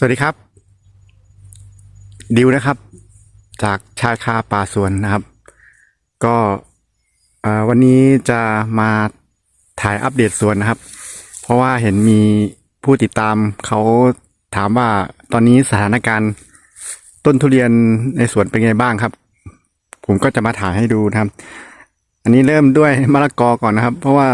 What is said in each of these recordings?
สวัสดีครับ ดิวนะครับ จากชาคาป่าสวนนะครับ ก็วันนี้จะมาถ่ายอัปเดตสวนนะครับ เพราะว่าเห็นมีผู้ติดตามเขาถามว่าตอนนี้สถานการณ์ต้นทุเรียนในสวนเป็นไงบ้างครับ ผมก็จะมาถ่ายให้ดูนะครับ อันนี้เริ่มด้วยมะละกอก่อนนะครับ เพราะว่า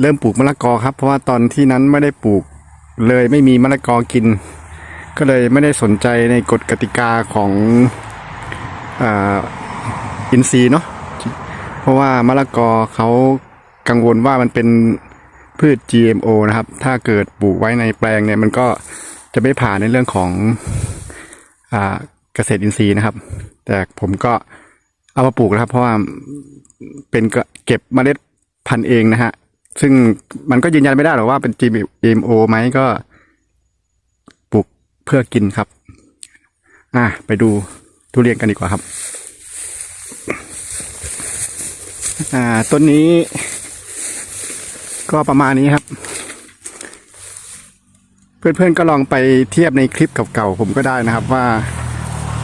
เริ่มปลูกมะละกอครับ เพราะว่าตอนที่นั้นไม่ได้ปลูก เลยไม่มีมะละกอกิน ก็เลยไม่ได้สนใจในกฎกติกาของอินทรีย์เนาะเพราะว่ามะละกอเขากังวลว่ามันเป็นพืช GMO นะครับ ถ้าเกิดปลูกไว้ในแปลงเนี่ย มันก็จะไม่ผ่านในเรื่องของอเกษตรอินทรีย์นะครับ แต่ผมก็เอามาปลูกนะครับ เพราะว่าเป็นเก็บเมล็ดพันธุ์เองนะฮะ ซึ่งมันก็ยืนยันไม่ได้หรอกว่าเป็น GMO ไหมก็ปลูกเพื่อกินครับ อะไปดูทุเรียนกันดีกว่าครับ อ่าต้นนี้ ก็ประมาณนี้ครับ เพื่อนๆก็ลองไปเทียบในคลิปเก่าๆผมก็ได้นะครับว่า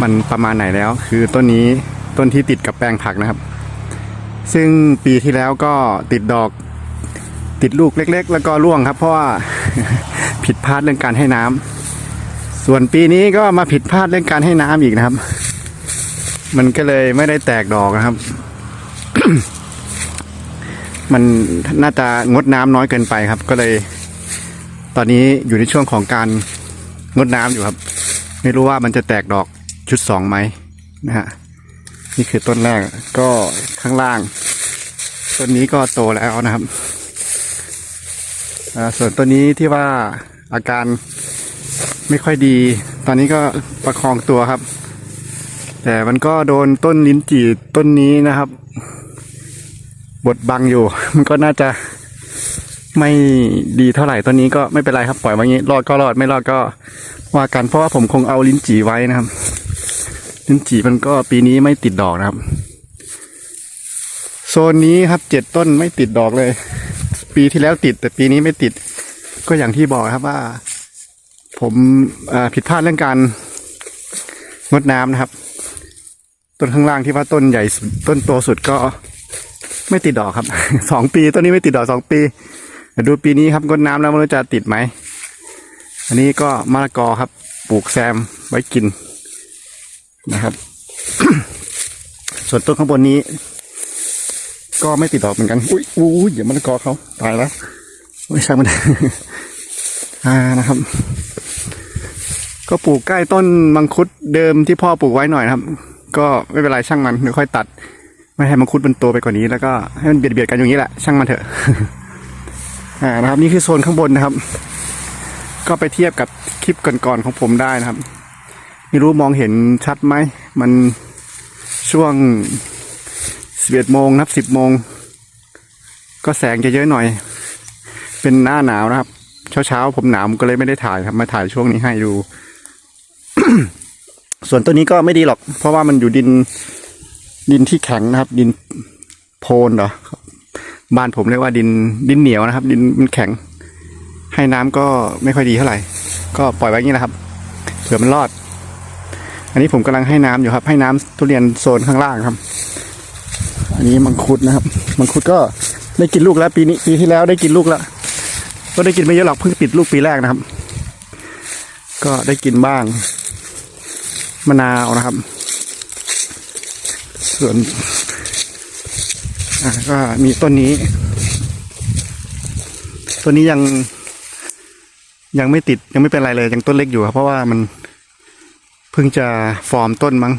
มันประมาณไหนแล้ว คือต้นนี้ต้นที่ติดกับแปลงผักนะครับ ซึ่งปีที่แล้วก็ติดดอก ติดลูกเล็ก ๆ แล้วก็ร่วงครับ เพราะว่าผิดพลาดเรื่องการให้น้ำส่วนปีนี้ก็มาผิดพลาดเรื่องการให้น้ำอีกนะครับ มันก็เลยไม่ได้แตกดอกนะครับ มันน่าจะงดน้ำน้อยเกินไปครับ ก็เลย ตอนนี้อยู่ในช่วงของการงดน้ำอยู่ครับ ไม่รู้ว่ามันจะแตกดอกชุดสองไหมนะฮะนี่คือต้นแรกก็ข้างล่าง ต้นนี้ก็โตแล้วนะครับ ส่วนตัวนี้ที่ว่าอาการไม่ค่อยดี ตอนนี้ก็ประคองตัวครับ แต่มันก็โดนต้นลิ้นจี่ต้นนี้นะครับ บดบังอยู่ มันก็น่าจะไม่ดีเท่าไหร่ต้นนี้ก็ไม่เป็นไรครับปล่อยไว้งี้รอดก็รอดไม่รอดก็ว่ากันเพราะว่าผมคงเอาลิ้นจี่ไว้นะครับ ลิ้นจี่มันก็ปีนี้ไม่ติดดอกนะครับ โซนนี้ครับเจ็ดต้นไม่ติดดอกเลย ปีที่แล้วติด แต่ปีนี้ไม่ติด ก็อย่างที่บอกครับว่า ผมผิดพลาดเรื่องการงดน้ำนะครับ ต้นข้างล่างที่ว่าต้นใหญ่ต้นโตสุดก็ไม่ติดดอกครับสองปีต้นนี้ไม่ติดดอกสองปีดูปีนี้ครับงดน้ำแล้วไม่รู้จะติดไหมอันนี้ก็มะละกอครับ ปลูกแซมไว้กินนะครับ ส่วนต้นข้างบนนี้ ก็ไม่ติดดอกเหมือนกัน อุ้ยอุ้ยอย่ามันกอเขาตายแล้วไม่ใช่างมันอ่านะครับ ก็ปลูกใกล้ต้นมังคุดเดิมที่พ่อปลูกไว้หน่อยนะครับ ก็ไม่เป็นไรช่างมันเดี๋ยวค่อยตัด ไม่ให้มังคุดมันโตไปกว่านี้ แล้วก็ให้มันเบียดเบียดกันอย่างนี้แหละช่างมันเถอะอ่านะครับ นี่คือโซนข้างบนนะครับ ก็ไปเทียบกับคลิปก่อนๆของผมได้นะครับ ไม่รู้มองเห็นชัดไหมมันช่วง สิบเอ็ดโมงนับสิบโมง ก็แสงจะเยอะหน่อย เป็นหน้าหนาวนะครับ เช้าเช้าๆผมหนาวก็เลยไม่ได้ถ่ายครับ มาถ่ายช่วงนี้ให้ดู ส่วนตัวนี้ก็ไม่ดีหรอก เพราะว่ามันอยู่ดิน ดินที่แข็งนะครับ ดินโพนเหรอบ้านผมเรียกว่าดินดินเหนียวนะครับ ดินมันแข็ง ให้น้ำก็ไม่ค่อยดีเท่าไหร่ ก็ปล่อยไว้งนี้นะครับเผื่อมันรอด อันนี้ผมกำลังให้น้ำอยู่ครับ ให้น้ำทุเรียนโซนข้างล่างครับ อันนี้มังคุดนะครับ มังคุดก็ได้กินลูกแล้วปีนี้ปีที่แล้วได้กินลูกแล้ว ก็ได้กินไม่เยอะหรอกเพิ่งปิดลูกปีแรกนะครับ ก็ได้กินบ้าง มะนาวนะครับ ส่วนอ่าก็มีต้นนี้ ต้นนี้ยัง ยังไม่ติดยังไม่เป็นไรเลยยังต้นเล็กอยู่ครับเพราะว่ามันเพิ่งจะฟอร์มต้นมั้ง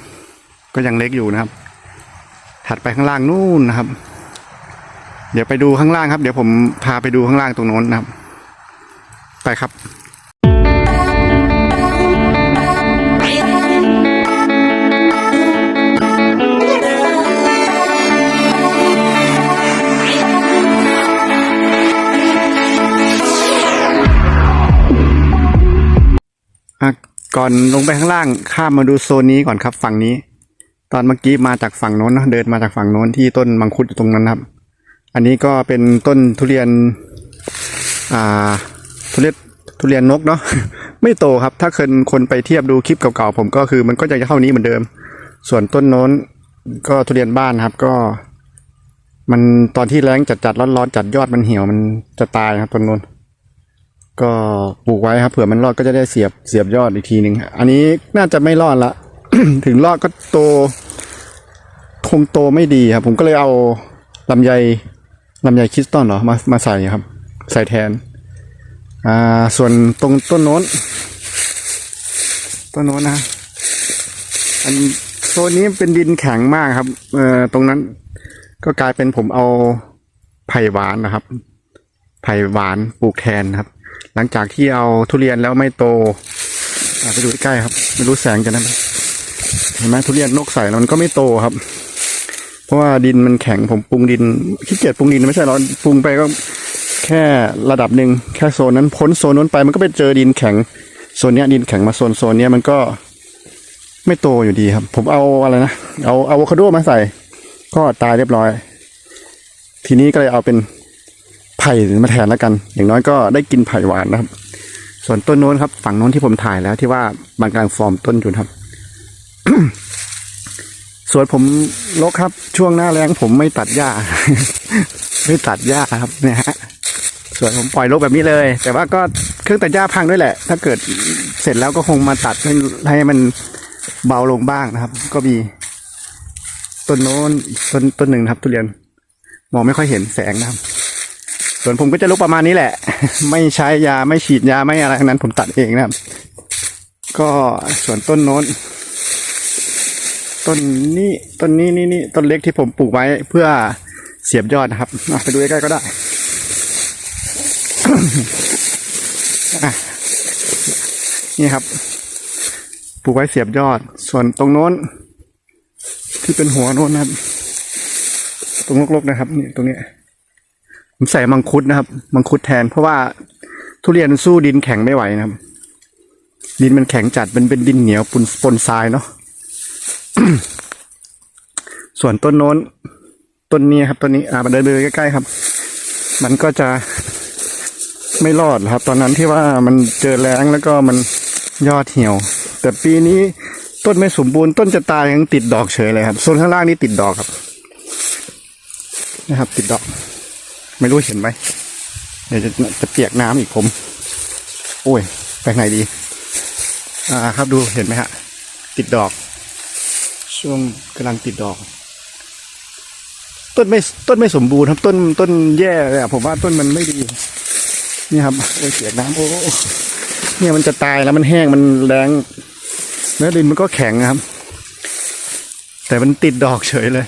ก็ยังเล็กอยู่นะครับ ถัดไปข้างล่างนู่นนะครับ เดี๋ยวไปดูข้างล่างครับ เดี๋ยวผมพาไปดูข้างล่างตรงโน้นนะครับ ไปครับก่อนลงไปข้างล่างข้ามมาดูโซนนี้ก่อนครับฝั่งนี้ ตอนเมื่อกี้มาจากฝั่งโน้นนะเดินมาจากฝั่งโน้นที่ต้นมังคุดอยู่ตรงนั้นครับ อันนี้ก็เป็นต้นทุเรียนอ่าทุเรียนทุเรียนนกเนาะไม่โตครับ ถ้าคนคนไปเทียบดูคลิปเก่าๆผมก็คือมันก็ยังจะเท่านี้เหมือนเดิม ส่วนต้นโน้นก็ทุเรียนบ้านครับก็ มันตอนที่แรงจัดจัดๆร้อนๆจัดยอดมันเหี่ยวมันจะตายครับต้นโน้นก็ปลูกไว้ครับเผื่อมันรอดก็จะได้เสียบเสียบยอดอีกทีหนึ่งอันนี้น่าจะไม่รอดละ ถึงรอดก็โต คงโตไม่ดีครับ ผมก็เลยเอาลำไยลำไยคริสตัลเหรอมามาใส่ครับ ใส่แทน อ่า ส่วนตรงต้นโน้น ต้นโน้นนะอันโซนนี้เป็นดินแข็งมากครับ เอ่อตรงนั้น ก็กลายเป็นผมเอาไผ่หวานนะครับ ไผ่หวานปลูกแทนครับ หลังจากที่เอาทุเรียนแล้วไม่โตไปดูใกล้ครับ ไม่รู้แสงจะนั่นไหม เห็นไหมทุเรียนนกใส่แล้วมันก็ไม่โตครับ เพราะว่าดินมันแข็งผมปรุงดินขี้เกียจปรุงดินไม่ใช่หรอปรุงไปก็แค่ระดับหนึ่งแค่โซนนั้นพ้นโซนนั้นไปมันก็ไปเจอดินแข็งโซนเนี้ยดินแข็งมาโซนโซนเนี้ยมันก็ไม่โตอยู่ดีครับ ผมเอาอะไรนะเอาอะโวคาโดมาใส่ ก็ตายเรียบร้อย ทีนี้ก็เลยเอาเป็นไผ่มาแทนแล้วกัน อย่างน้อยก็ได้กินไผ่หวานนะครับ ส่วนต้นโน้นครับ ฝั่งโน้นที่ผมถ่ายแล้วที่ว่าบางกลางฟอร์มต้นอยู่ครับ ส่วนผมลกครับ ช่วงหน้าแรงผมไม่ตัดหญ้า ไม่ตัดหญ้าครับเนี่ยฮะส่วนผมปล่อยลกแบบนี้เลย แต่ว่าก็เครื่องตัดหญ้าพังด้วยแหละ ถ้าเกิดเสร็จแล้วก็คงมาตัดให้ให้มันเบาลงบ้างนะครับ ก็มีต้นโน้นต้นต้นหนึ่งครับ ทุเรียนมองไม่ค่อยเห็นแสงนะครับ ส่วนผมก็จะลุกประมาณนี้แหละ ไม่ใช้ยาไม่ฉีดยาไม่อะไรทั้งนั้นผมตัดเองนะครับ ก็ส่วนต้นโน้น ต้นนี้ต้นนี้นี่นี่ต้นเล็กที่ผมปลูกไว้เพื่อเสียบยอดนะครับไปดูใกล้ๆก็ได้นี่ครับ ปลูกไว้เสียบยอด ส่วนตรงโน้น ที่เป็นหัวโน้นนะครับ ตรงลกๆนะครับ นี่ตรงนี้ผมใส่มังคุดนะครับ มังคุดแทน เพราะว่าทุเรียนสู้ดินแข็งไม่ไหวนะครับ ดินมันแข็งจัดเป็นเป็นดินเหนียวปนปนทรายเนาะ ส่วนต้นโน้นต้นนี้ครับต้นนี้อ่าเดินๆใกล้ๆครับ มันก็จะไม่รอดครับ ตอนนั้นที่ว่ามันเจอแรงแล้วก็มันยอดเหี่ยว แต่ปีนี้ต้นไม่สมบูรณ์ต้นจะตายยังติดดอกเฉยเลยครับโซนข้างล่างนี่ติดดอกครับ นะครับ ติดดอก ไม่รู้เห็นไหมเดี๋ยวจะจะเปียกน้ำอีกผม โอ้ยไปไหนดี อ่า ครับดูเห็นไหมฮะ ติดดอก ช่วงกำลังติดดอก ต้นไม่ต้นไม่สมบูรณ์ครับ ต้นต้นแย่เลยอะผมว่าต้นมันไม่ดี นี่ครับโอ้ยเปียน้ำโอ้เนี่ยมันจะตายแล้วมันแห้งมันแรงแล้วดินมันก็แข็งนะครับ แต่มันติดดอกเฉยเลย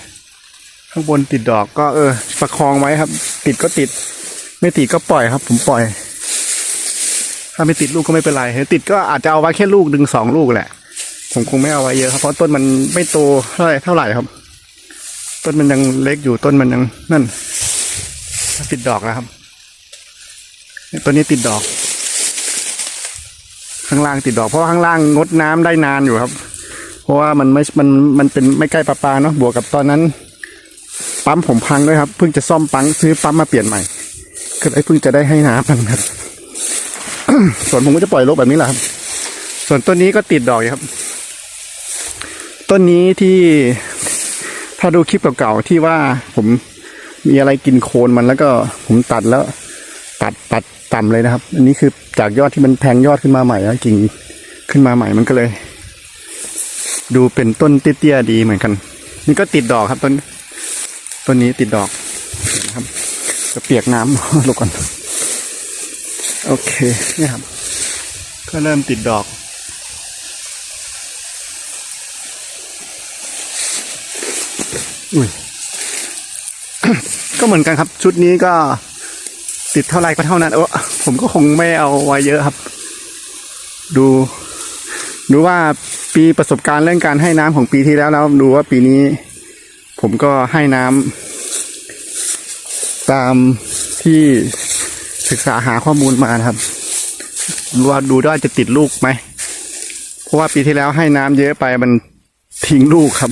ข้างบนติดดอกก็เออประคองไว้ครับ ติดก็ติด ไม่ติดก็ปล่อยครับ ผมปล่อย ถ้าไม่ติดลูกก็ไม่เป็นไรติดก็อาจจะเอาไว้แค่ลูกดึงสองลูกแหละ ผมคงไม่เอาไว้เยอะครับเพราะต้นมันไม่โตเท่าไหร่เท่าไหร่ครับ ต้นมันยังเล็กอยู่ต้นมันยังนั่นติดดอกแล้วครับต้นนี้ติดดอก ข้างล่างติดดอก เพราะข้างล่างงดน้ำได้นานอยู่ครับ เพราะว่ามันไม่มันมันเป็นไม่ใกล้ประปาเนาะบวกกับตอนนั้น ปั๊มผมพังด้วยครับเพิ่งจะซ่อมปั๊มซื้อปั๊มมาเปลี่ยนใหม่ก็เลยเพิ่งจะได้ให้น้ำมันครับส่วนผมก็จะปล่อยลกแบบนี้แหละครับ ส่วนต้นนี้ก็ติดดอกอยู่ครับ ต้นนี้ที่ถ้าดูคลิปเก่าๆที่ว่าผมมีอะไรกินโคนมันแล้วก็ผมตัดแล้ว ตัดตัดต่ำเลยนะครับ อันนี้คือจากยอดที่มันแทงยอดขึ้นมาใหม่แล้วกิ่งขึ้นมาใหม่มันก็เลย ดูเป็นต้นเตี้ยๆดีเหมือนกัน นี่ก็ติดดอกครับต้นต้นนี้ติดดอกนะครับ จะเปียกน้ำลบก่อน โอเคเนี่ยครับ ก็เริ่มติดดอก อุ้ย ก็เหมือนกันครับ ชุดนี้ก็ติดเท่าไรก็เท่านั้นโอ้ผมก็คงไม่เอาไว้เยอะครับ ดูดูว่าปีประสบการณ์เรื่องการให้น้ำของปีที่แล้วแล้วดูว่าปีนี้ ผมก็ให้น้ำตามที่ศึกษาหาข้อมูลมานะครับว่าดูว่าจะติดลูกไหมเพราะว่าปีที่แล้วให้น้ำเยอะไปมันทิ้งลูกครับ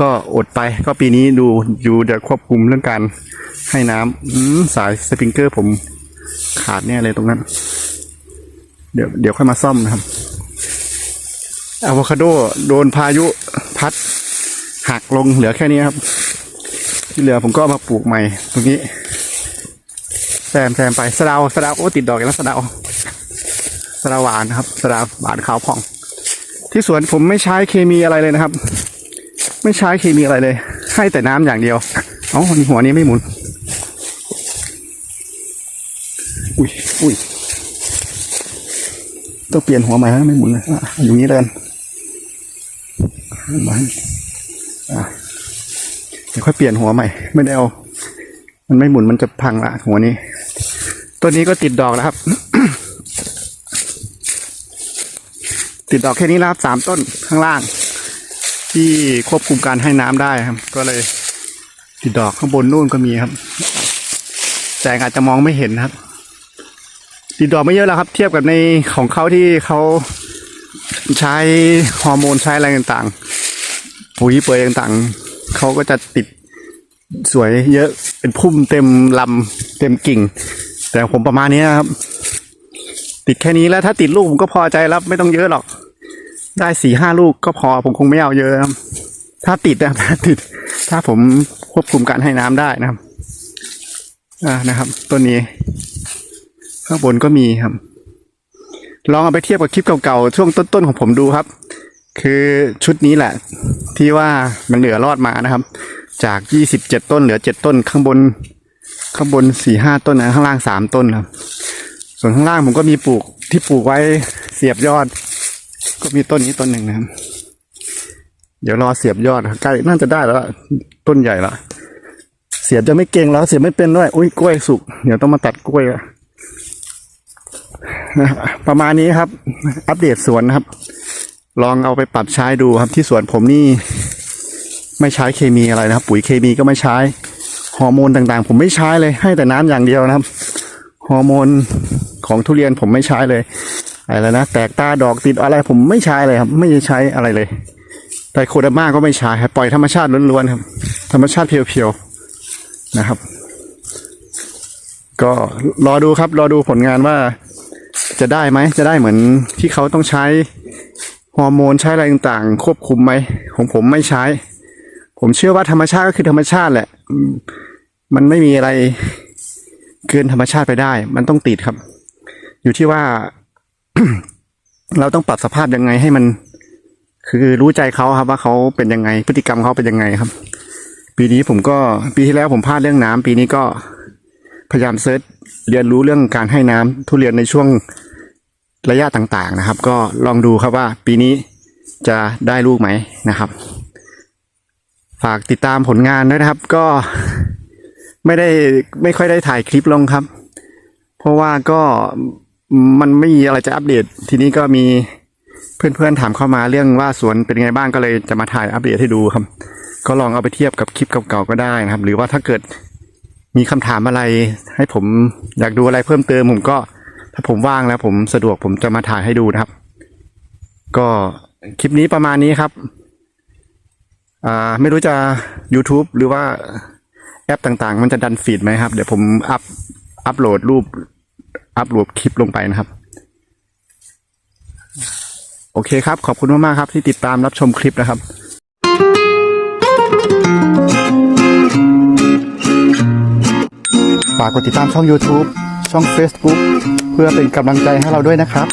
ก็อดไปก็ปีนี้ดูอยู่เดี๋ยวควบคุมเรื่องการให้น้ำสายสปริงเกอร์ผมขาดแน่เลยตรงนั้น เดี๋ยวเดี๋ยวค่อยมาซ่อมนะครับอะโวคาโดโดนพายุพัดหักลงเหลือแค่นี้ครับ ที่เหลือผมก็มาปลูกใหม่ ตรงนี้แซมแซมไปสะดาสะดาโอ้ติดดอกอีกแล้วสะดาสะดาหวานนะครับสะดาหวานขาวผ่อง ที่สวนผมไม่ใช้เคมีอะไรเลยนะครับ ไม่ใช้เคมีอะไรเลย ให้แต่น้ำอย่างเดียว เอ้าหัวนี้ไม่หมุน อุ้ยอุ้ยต้องเปลี่ยนหัวใหม่แล้วไม่หมุนเลยอยู่นี้เลยกันมาอะเดี๋ยวค่อยเปลี่ยนหัวใหม่ ไม่ได้เอา มันไม่หมุนมันจะพังละหัวนี้ ตัวนี้ก็ติดดอกแล้วครับ ติดดอกแค่นี้แล้วครับสามต้นข้างล่าง ที่ควบคุมการให้น้ำได้ครับ ก็เลยติดดอกข้างบนนู่นก็มีครับ แสงอาจจะมองไม่เห็นครับ ติดดอกไม่เยอะแล้วครับ เทียบกับในของเขาที่เขาใช้ฮอร์โมนใช้อะไรต่างๆปุ๋ยเปลือยต่างๆเขาก็จะติดสวยเยอะเป็นพุ่มเต็มลำเต็มกิ่ง แต่ผมประมาณนี้นะครับ ติดแค่นี้แล้วถ้าติดลูกผมก็พอใจแล้วไม่ต้องเยอะหรอก ได้สี่ห้าลูกก็พอผมคงไม่เอาเยอะถ้าติดนะครับถ้าติด ถ้าผมควบคุมการให้น้ำได้นะครับ อ่านะครับต้นนี้ ข้างบนก็มีครับ ลองเอาไปเทียบกับคลิปเก่าๆช่วงต้นๆของผมดูครับ คือชุดนี้แหละ ที่ว่ามันเหลือรอดมานะครับ จากยี่สิบเจ็ดต้นเหลือเจ็ดต้น ข้างบน ข้างบนสี่ห้าต้นนะข้างล่างสามต้นครับ ส่วนข้างล่างผมก็มีปลูกที่ปลูกไว้เสียบยอด ก็มีต้นนี้ต้นหนึ่งนะครับ เดี๋ยวรอเสียบยอดใกล้น่าจะได้แล้วต้นใหญ่ละเสียบจะไม่เก่งแล้ว เสียบไม่เป็นด้วยอุ้ยกล้วยสุก เดี๋ยวต้องมาตัดกล้วยอะนะครับประมาณนี้ครับ อัปเดตสวนนะครับ ลองเอาไปปรับใช้ดูครับที่สวนผมนี่ ไม่ใช้เคมีอะไรนะครับ ปุ๋ยเคมีก็ไม่ใช้ฮอร์โมนต่างๆ ผมไม่ใช้เลย ให้แต่น้ำอย่างเดียวนะครับฮอร์โมนของทุเรียนผมไม่ใช้เลย อะไรนะแตกตาดอกติดอะไรผมไม่ใช้เลยครับ ไม่ได้ใช้อะไรเลย แต่โคดาม่าก็ไม่ใช้ครับปล่อยธรรมชาติล้วนๆครับ ธรรมชาติเพียวๆนะครับ ก็รอดูครับ รอดูผลงานว่าจะได้ไหมจะได้เหมือนที่เขาต้องใช้ฮอร์โมนใช้อะไรต่างๆ ควบคุมไหมของผมไม่ใช้ ผมเชื่อว่าธรรมชาติก็คือธรรมชาติแหละ มันไม่มีอะไรเกินธรรมชาติไปได้ มันต้องติดครับ อยู่ที่ว่า เราต้องปรับสภาพยังไงให้มัน คือรู้ใจเขาครับ ว่าเขาเป็นยังไงพฤติกรรมเขาเป็นยังไงครับ ปีนี้ผมก็ปีที่แล้วผมพลาดเรื่องน้ำปีนี้ก็พยายามเซิร์ชเรียนรู้เรื่องการให้น้ำทุเรียนในช่วงระยะต่างๆนะครับ ก็ลองดูครับว่า ปีนี้จะได้ลูกไหมนะครับ ฝากติดตามผลงานด้วยนะครับ ก็ไม่ได้ไม่ค่อยได้ถ่ายคลิปลงครับ เพราะว่าก็ มันไม่มีอะไรจะอัปเดต ทีนี้ก็มีเพื่อนๆถามเข้ามาเรื่องว่าสวนเป็นไงบ้างก็เลยจะมาถ่ายอัปเดตให้ดูครับ ก็ลองเอาไปเทียบกับคลิปเก่าๆก็ได้นะครับ หรือว่าถ้าเกิดมีคำถามอะไร ให้ผมอยากดูอะไรเพิ่มเติมผมก็ ถ้าผมว่างแล้วผมสะดวกผมจะมาถ่ายให้ดูนะครับ ก็คลิปนี้ประมาณนี้ครับอ่าไม่รู้จะ YouTube หรือว่าแอปต่างๆ มันจะดันฟีดไหมครับ เดี๋ยวผมอัพอัพโหลดรูป อัพโหลดคลิปลงไปนะครับ โอเคครับ ขอบคุณมากๆครับ ที่ติดตามรับชมคลิปนะครับฝากกดติดตามช่อง YouTube ช่อง Facebook เพื่อเป็นกำลังใจให้เราด้วยนะครับ